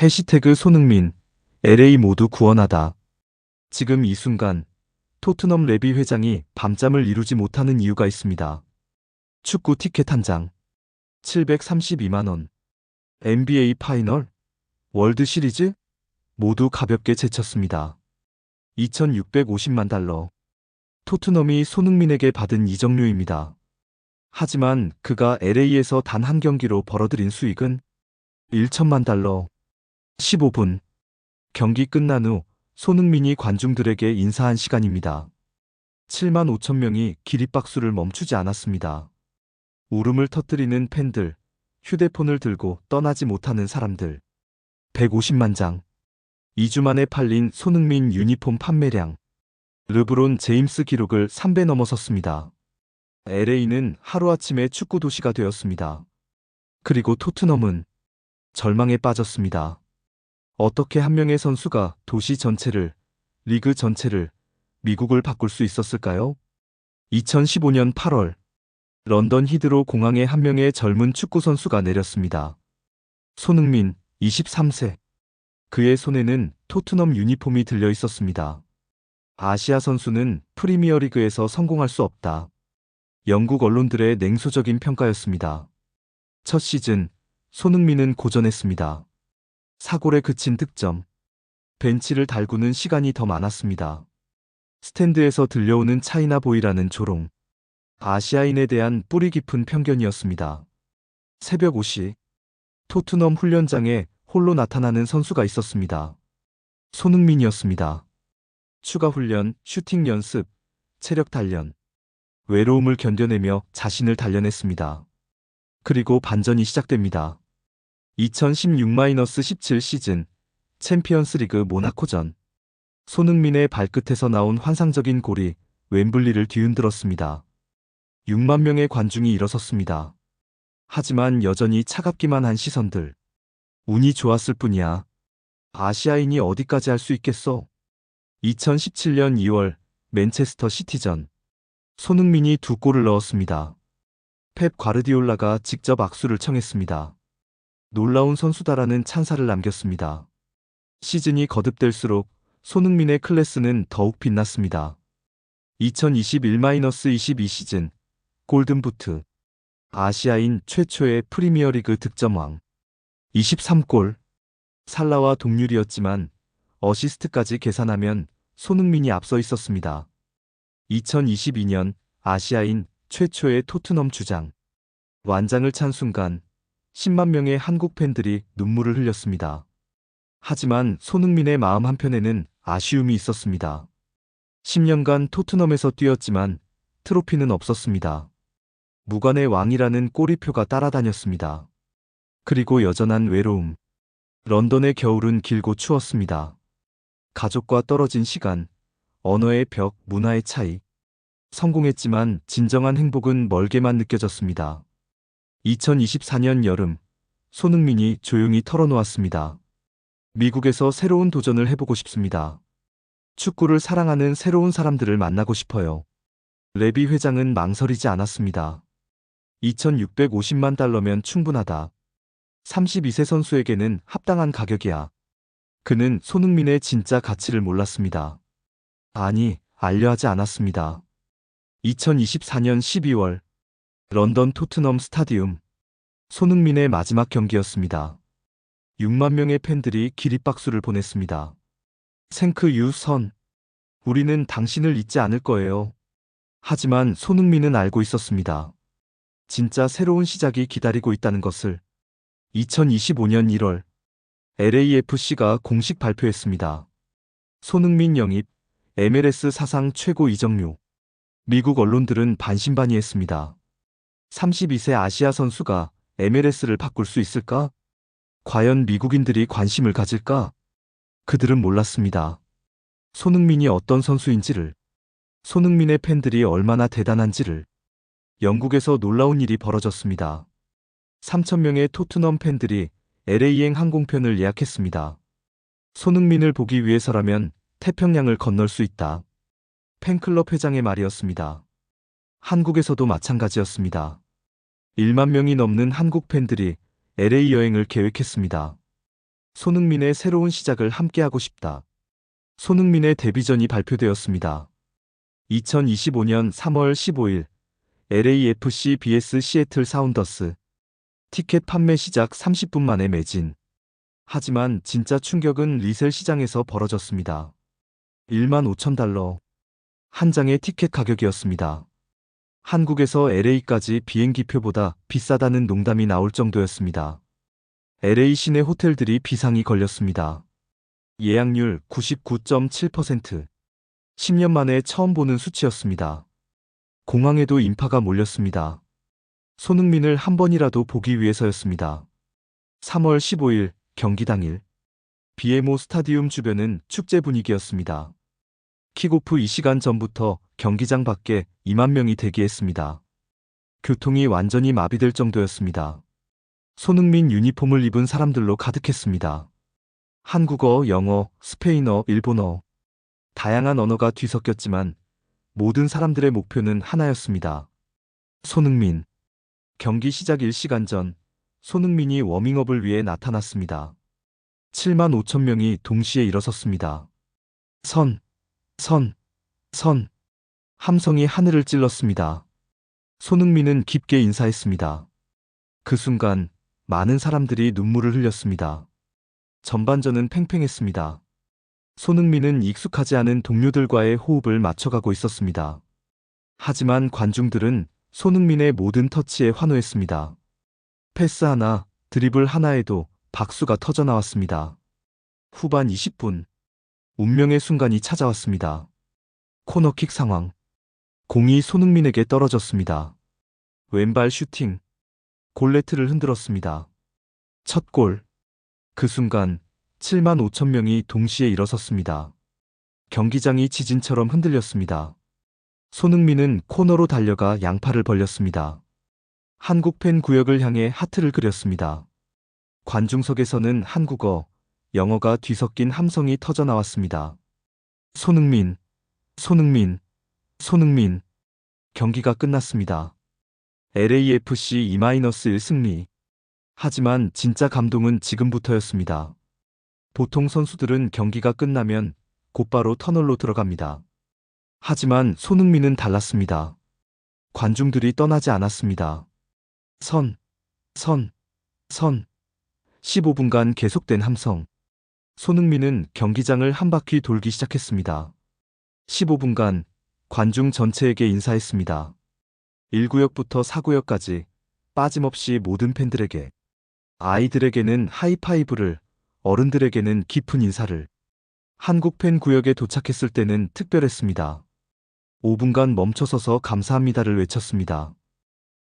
해시태그 손흥민, LA 모두 구원하다. 지금 이 순간 토트넘 레비 회장이 밤잠을 이루지 못하는 이유가 있습니다. 축구 티켓 한 장. 732만원. NBA 파이널, 월드 시리즈 모두 가볍게 제쳤습니다. 2650만 달러. 토트넘이 손흥민에게 받은 이적료입니다. 하지만 그가 LA에서 단 한 경기로 벌어들인 수익은 1천만 달러. 15분. 경기 끝난 후 손흥민이 관중들에게 인사한 시간입니다. 7만 5천 명이 기립박수를 멈추지 않았습니다. 울음을 터뜨리는 팬들, 휴대폰을 들고 떠나지 못하는 사람들. 150만 장. 2주 만에 팔린 손흥민 유니폼 판매량. 르브론 제임스 기록을 3배 넘어섰습니다. LA는 하루아침에 축구 도시가 되었습니다. 그리고 토트넘은 절망에 빠졌습니다. 어떻게 한 명의 선수가 도시 전체를, 리그 전체를, 미국을 바꿀 수 있었을까요? 2015년 8월, 런던 히드로 공항에 한 명의 젊은 축구 선수가 내렸습니다. 손흥민, 23세. 그의 손에는 토트넘 유니폼이 들려 있었습니다. 아시아 선수는 프리미어리그에서 성공할 수 없다. 영국 언론들의 냉소적인 평가였습니다. 첫 시즌, 손흥민은 고전했습니다. 사골에 그친 득점. 벤치를 달구는 시간이 더 많았습니다. 스탠드에서 들려오는 차이나 보이라는 조롱. 아시아인에 대한 뿌리 깊은 편견이었습니다. 새벽 5시, 토트넘 훈련장에 홀로 나타나는 선수가 있었습니다. 손흥민이었습니다. 추가 훈련, 슈팅 연습, 체력 단련. 외로움을 견뎌내며 자신을 단련했습니다. 그리고 반전이 시작됩니다. 2016-17 시즌 챔피언스 리그 모나코전. 손흥민의 발끝에서 나온 환상적인 골이 웸블리를 뒤흔들었습니다. 6만 명의 관중이 일어섰습니다. 하지만 여전히 차갑기만 한 시선들. 운이 좋았을 뿐이야. 아시아인이 어디까지 할 수 있겠어? 2017년 2월 맨체스터 시티전. 손흥민이 두 골을 넣었습니다. 펩 과르디올라가 직접 악수를 청했습니다. 놀라운 선수다라는 찬사를 남겼습니다. 시즌이 거듭될수록 손흥민의 클래스는 더욱 빛났습니다. 2021-22 시즌 골든부트 아시아인 최초의 프리미어리그 득점왕 23골 살라와 동률이었지만 어시스트까지 계산하면 손흥민이 앞서 있었습니다. 2022년 아시아인 최초의 토트넘 주장 완장을 찬 순간 10만 명의 한국 팬들이 눈물을 흘렸습니다. 하지만 손흥민의 마음 한편에는 아쉬움이 있었습니다. 10년간 토트넘에서 뛰었지만 트로피는 없었습니다. 무관의 왕이라는 꼬리표가 따라다녔습니다. 그리고 여전한 외로움. 런던의 겨울은 길고 추웠습니다. 가족과 떨어진 시간, 언어의 벽, 문화의 차이. 성공했지만 진정한 행복은 멀게만 느껴졌습니다. 2024년 여름, 손흥민이 조용히 털어놓았습니다. 미국에서 새로운 도전을 해보고 싶습니다. 축구를 사랑하는 새로운 사람들을 만나고 싶어요. 레비 회장은 망설이지 않았습니다. 2650만 달러면 충분하다. 32세 선수에게는 합당한 가격이야. 그는 손흥민의 진짜 가치를 몰랐습니다. 아니, 알려하지 않았습니다. 2024년 12월 런던 토트넘 스타디움 손흥민의 마지막 경기였습니다. 6만 명의 팬들이 기립박수를 보냈습니다. 생크 유 선 우리는 당신을 잊지 않을 거예요. 하지만 손흥민은 알고 있었습니다. 진짜 새로운 시작이 기다리고 있다는 것을 2025년 1월 LAFC가 공식 발표했습니다. 손흥민 영입 MLS 사상 최고 이적료 미국 언론들은 반신반의했습니다. 32세 아시아 선수가 MLS를 바꿀 수 있을까? 과연 미국인들이 관심을 가질까? 그들은 몰랐습니다. 손흥민이 어떤 선수인지를, 손흥민의 팬들이 얼마나 대단한지를. 영국에서 놀라운 일이 벌어졌습니다. 3천명의 토트넘 팬들이 LA행 항공편을 예약했습니다. 손흥민을 보기 위해서라면 태평양을 건널 수 있다. 팬클럽 회장의 말이었습니다. 한국에서도 마찬가지였습니다. 1만 명이 넘는 한국 팬들이 LA 여행을 계획했습니다. 손흥민의 새로운 시작을 함께하고 싶다. 손흥민의 데뷔전이 발표되었습니다. 2025년 3월 15일 LAFC vs 시애틀 사운더스 티켓 판매 시작 30분 만에 매진. 하지만 진짜 충격은 리셀 시장에서 벌어졌습니다. 1만 5천 달러. 한 장의 티켓 가격이었습니다. 한국에서 LA까지 비행기표보다 비싸다는 농담이 나올 정도였습니다. LA 시내 호텔들이 비상이 걸렸습니다. 예약률 99.7%. 10년 만에 처음 보는 수치였습니다. 공항에도 인파가 몰렸습니다. 손흥민을 한 번이라도 보기 위해서였습니다. 3월 15일 경기 당일 비에모 스타디움 주변은 축제 분위기였습니다. 킥오프 2시간 전부터 경기장 밖에 2만 명이 대기했습니다. 교통이 완전히 마비될 정도였습니다. 손흥민 유니폼을 입은 사람들로 가득했습니다. 한국어, 영어, 스페인어, 일본어. 다양한 언어가 뒤섞였지만 모든 사람들의 목표는 하나였습니다. 손흥민. 경기 시작 1시간 전 손흥민이 워밍업을 위해 나타났습니다. 7만 5천 명이 동시에 일어섰습니다. 선, 선, 선. 함성이 하늘을 찔렀습니다. 손흥민은 깊게 인사했습니다. 그 순간 많은 사람들이 눈물을 흘렸습니다. 전반전은 팽팽했습니다. 손흥민은 익숙하지 않은 동료들과의 호흡을 맞춰가고 있었습니다. 하지만 관중들은 손흥민의 모든 터치에 환호했습니다. 패스 하나, 드리블 하나에도 박수가 터져 나왔습니다. 후반 20분. 운명의 순간이 찾아왔습니다. 코너킥 상황. 공이 손흥민에게 떨어졌습니다. 왼발 슈팅. 골레트를 흔들었습니다. 첫 골. 그 순간 7만 5천 명이 동시에 일어섰습니다. 경기장이 지진처럼 흔들렸습니다. 손흥민은 코너로 달려가 양팔을 벌렸습니다. 한국 팬 구역을 향해 하트를 그렸습니다. 관중석에서는 한국어, 영어가 뒤섞인 함성이 터져 나왔습니다. 손흥민, 손흥민, 손흥민. 경기가 끝났습니다. LAFC 2-1 승리. 하지만 진짜 감동은 지금부터였습니다. 보통 선수들은 경기가 끝나면 곧바로 터널로 들어갑니다. 하지만 손흥민은 달랐습니다. 관중들이 떠나지 않았습니다. 선, 선, 선. 15분간 계속된 함성. 손흥민은 경기장을 한 바퀴 돌기 시작했습니다. 15분간 관중 전체에게 인사했습니다. 1구역부터 4구역까지 빠짐없이 모든 팬들에게 아이들에게는 하이파이브를 어른들에게는 깊은 인사를 한국 팬 구역에 도착했을 때는 특별했습니다. 5분간 멈춰서서 감사합니다를 외쳤습니다.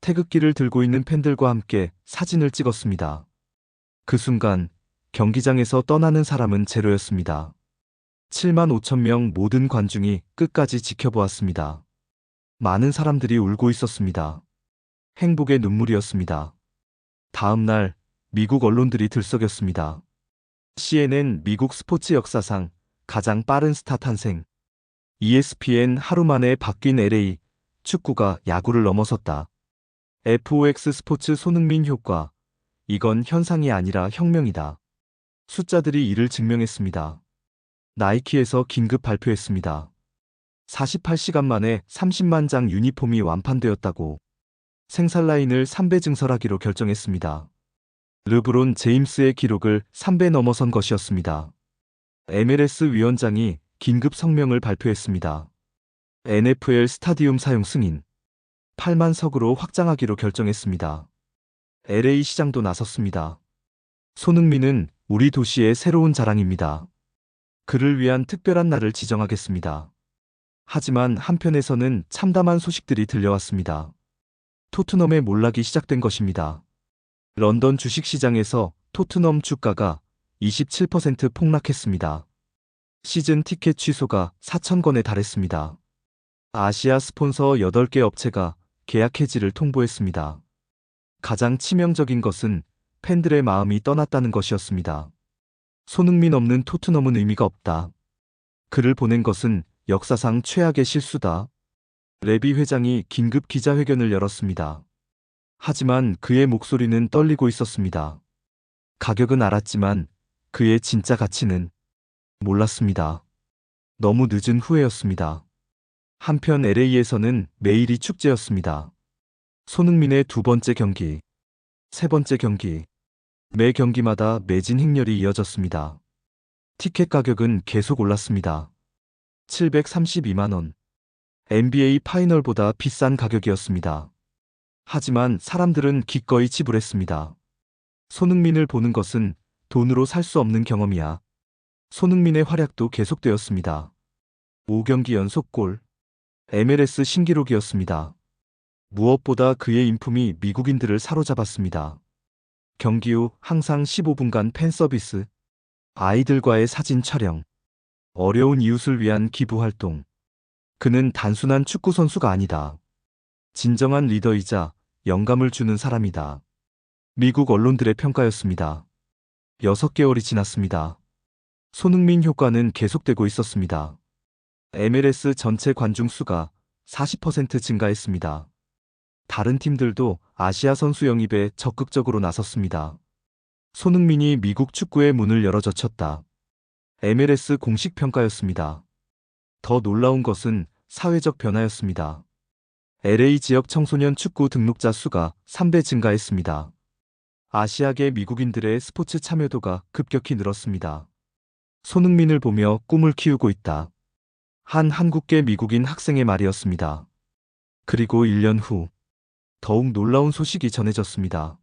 태극기를 들고 있는 팬들과 함께 사진을 찍었습니다. 그 순간 경기장에서 떠나는 사람은 제로였습니다. 7만 5천 명 모든 관중이 끝까지 지켜보았습니다. 많은 사람들이 울고 있었습니다. 행복의 눈물이었습니다. 다음 날 미국 언론들이 들썩였습니다. CNN 미국 스포츠 역사상 가장 빠른 스타 탄생. ESPN 하루 만에 바뀐 LA 축구가 야구를 넘어섰다. FOX 스포츠 손흥민 효과. 이건 현상이 아니라 혁명이다. 숫자들이 이를 증명했습니다. 나이키에서 긴급 발표했습니다. 48시간 만에 30만 장 유니폼이 완판되었다고 생산 라인을 3배 증설하기로 결정했습니다. 르브론 제임스의 기록을 3배 넘어선 것이었습니다. MLS 위원장이 긴급 성명을 발표했습니다. NFL 스타디움 사용 승인 8만 석으로 확장하기로 결정했습니다. LA 시장도 나섰습니다. 손흥민은 우리 도시의 새로운 자랑입니다. 그를 위한 특별한 날을 지정하겠습니다. 하지만 한편에서는 참담한 소식들이 들려왔습니다. 토트넘의 몰락이 시작된 것입니다. 런던 주식시장에서 토트넘 주가가 27% 폭락했습니다. 시즌 티켓 취소가 4,000건에 달했습니다. 아시아 스폰서 8개 업체가 계약 해지를 통보했습니다. 가장 치명적인 것은 팬들의 마음이 떠났다는 것이었습니다. 손흥민 없는 토트넘은 의미가 없다. 그를 보낸 것은 역사상 최악의 실수다. 레비 회장이 긴급 기자회견을 열었습니다. 하지만 그의 목소리는 떨리고 있었습니다. 가격은 알았지만 그의 진짜 가치는 몰랐습니다. 너무 늦은 후회였습니다. 한편 LA에서는 매일이 축제였습니다. 손흥민의 두 번째 경기, 세 번째 경기, 매 경기마다 매진 행렬이 이어졌습니다. 티켓 가격은 계속 올랐습니다. 732만원. NBA 파이널보다 비싼 가격이었습니다. 하지만 사람들은 기꺼이 지불했습니다. 손흥민을 보는 것은 돈으로 살 수 없는 경험이야. 손흥민의 활약도 계속되었습니다. 5경기 연속 골. MLS 신기록이었습니다. 무엇보다 그의 인품이 미국인들을 사로잡았습니다. 경기 후 항상 15분간 팬 서비스, 아이들과의 사진 촬영, 어려운 이웃을 위한 기부 활동. 그는 단순한 축구 선수가 아니다. 진정한 리더이자 영감을 주는 사람이다. 미국 언론들의 평가였습니다. 6개월이 지났습니다. 손흥민 효과는 계속되고 있었습니다. MLS 전체 관중 수가 40% 증가했습니다. 다른 팀들도 아시아 선수 영입에 적극적으로 나섰습니다. 손흥민이 미국 축구의 문을 열어 젖혔다. MLS 공식 평가였습니다. 더 놀라운 것은 사회적 변화였습니다. LA 지역 청소년 축구 등록자 수가 3배 증가했습니다. 아시아계 미국인들의 스포츠 참여도가 급격히 늘었습니다. 손흥민을 보며 꿈을 키우고 있다. 한 한국계 미국인 학생의 말이었습니다. 그리고 1년 후, 더욱 놀라운 소식이 전해졌습니다.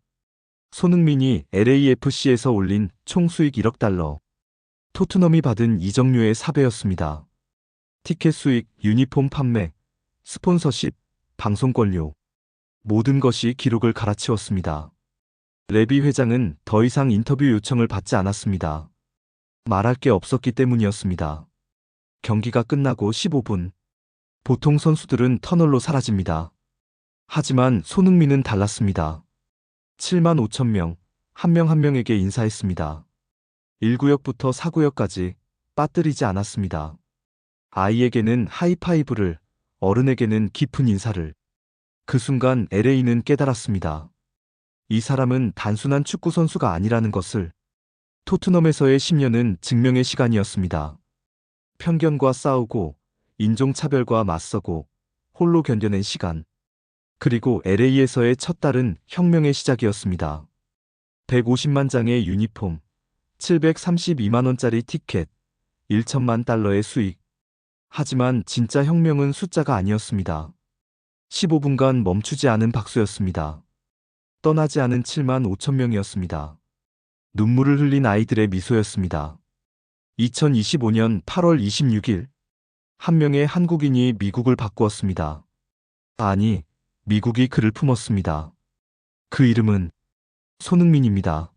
손흥민이 LAFC에서 올린 총 수익 1억 달러. 토트넘이 받은 이적료의 4배였습니다. 티켓 수익, 유니폼 판매, 스폰서십, 방송 권료. 모든 것이 기록을 갈아치웠습니다. 레비 회장은 더 이상 인터뷰 요청을 받지 않았습니다. 말할 게 없었기 때문이었습니다. 경기가 끝나고 15분. 보통 선수들은 터널로 사라집니다. 하지만 손흥민은 달랐습니다. 7만 5천 명, 한 명 한 명에게 인사했습니다. 1구역부터 4구역까지 빠뜨리지 않았습니다. 아이에게는 하이파이브를, 어른에게는 깊은 인사를. 그 순간 LA는 깨달았습니다. 이 사람은 단순한 축구 선수가 아니라는 것을 토트넘에서의 10년은 증명의 시간이었습니다. 편견과 싸우고 인종차별과 맞서고 홀로 견뎌낸 시간. 그리고 LA에서의 첫 달은 혁명의 시작이었습니다. 150만 장의 유니폼, 732만원짜리 티켓, 1천만 달러의 수익. 하지만 진짜 혁명은 숫자가 아니었습니다. 15분간 멈추지 않은 박수였습니다. 떠나지 않은 7만 5천 명이었습니다. 눈물을 흘린 아이들의 미소였습니다. 2025년 8월 26일, 한 명의 한국인이 미국을 바꾸었습니다. 아니, 미국이 그를 품었습니다. 그 이름은 손흥민입니다.